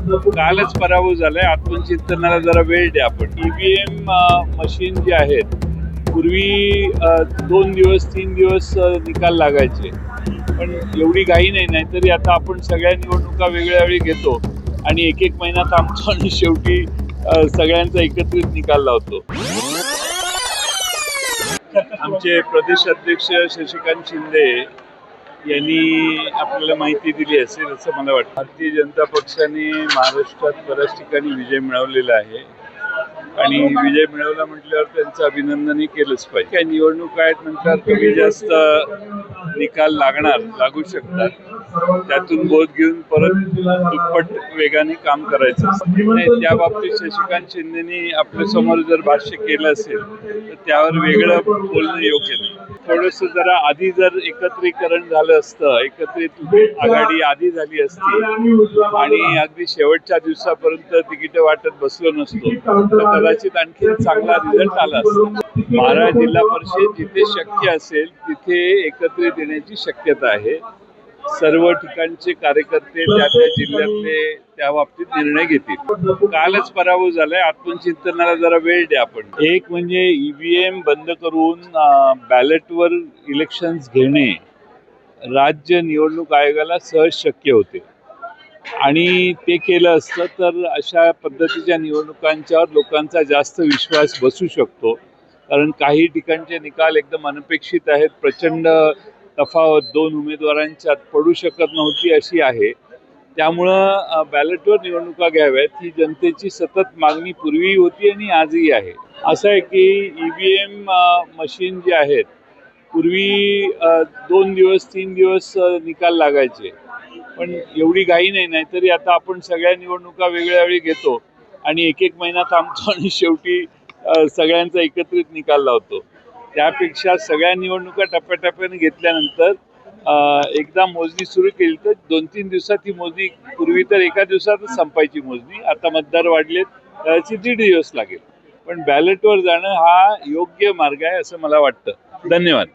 कालच पराभव झालाय. आत्मचिंतनाला जरा वेळ द्या आपण. ईव्हीएम मशीन जे आहेत पूर्वी दोन दिवस तीन दिवस निकाल लागायचे. पण एवढी घाई नाही नाहीतरी आता आपण सगळ्या निवडणुका वेगळ्या वेळी घेतो आणि एक एक महिना थांबतो आणि शेवटी सगळ्यांचा एकत्रित निकाल लावतो. आमचे प्रदेश अध्यक्ष शशिकांत शिंदे यांनी आपल्याला माहिती दिली असेल असं मला वाटतं. भारतीय जनता पक्षाने महाराष्ट्रात बऱ्याच ठिकाणी विजय मिळवलेला आहे. आणि विजय मिळवला म्हटल्यावर त्यांचं अभिनंदनही केलंच पाहिजे. काही निवडणूक आहेत म्हणतात कमी जास्त निकाल लागणार लागू शकतात त्यातून बोध घेऊन परत दुप्पट वेगाने काम करायचं. असतं. त्या बाबतीत शशिकांत शिंदेनी आपल्यासमोर जर भाष्य केलं असेल तर त्यावर वेगळं बोलणं योग्य नाही. थोडस जरा आधी जर एकत्रीकरण झालं असतं एकत्रित आघाडी आधी झाली असती आणि अगदी शेवटच्या दिवसापर्यंत तिकीट वाटत बसलो नसतो तर कदाचित आणखी चांगला रिझल्ट आला असता. महाराज जिल्हा परिषद जिथे शक्य असेल तिथे एकत्रित येण्याची शक्यता आहे. सर्व ठिकाणचे कार्यकर्ते त्या त्या जिल्ह्यातले त्या बाबतीत निर्णय घेतील. कालच पराभव झालाय. आत्मचिंतनाला जरा वेळ द्या आपण. एक म्हणजे ईव्हीएम बंद करून बॅलेटवर इलेक्शन घेणे राज्य निवडणूक आयोगाला सहज शक्य होते. आणि ते केलं असतं तर अशा पद्धतीच्या निवडणुकांच्यावर लोकांचा जास्त विश्वास बसू शकतो. कारण काही ठिकाणचे निकाल एकदम अनपेक्षित आहेत. प्रचंड तफावत दोन उमेदवारांच्यात पडू शकत नव्हती अशी आहे. त्यामुळं बॅलेटवर निवडणुका घ्याव्यात ही जनतेची सतत मागणी पूर्वीही होती आणि आजही आहे. असं आहे की ई व्ही एम मशीन जे आहेत पूर्वी दोन दिवस तीन दिवस निकाल लागायचे. पण एवढी घाई नाही नाहीतरी आता आपण सगळ्या निवडणुका वेगळ्या वेळी घेतो आणि एक एक महिना थांबतो आणि शेवटी सगळ्यांचा एकत्रित निकाल लावतो. त्यापेक्षा सगळ्या निवडणुका टप्प्याटप्प्याने घेतल्यानंतर एकदा मोजणी सुरू केली तर दोन तीन दिवसात ही मोजणी पूर्वी तर एका दिवसातच संपायची मोजणी आता मतदार वाढलेत त्याची दीड दिवस लागेल. पण बॅलेटवर जाणं हा योग्य मार्ग आहे असं मला वाटतं. धन्यवाद.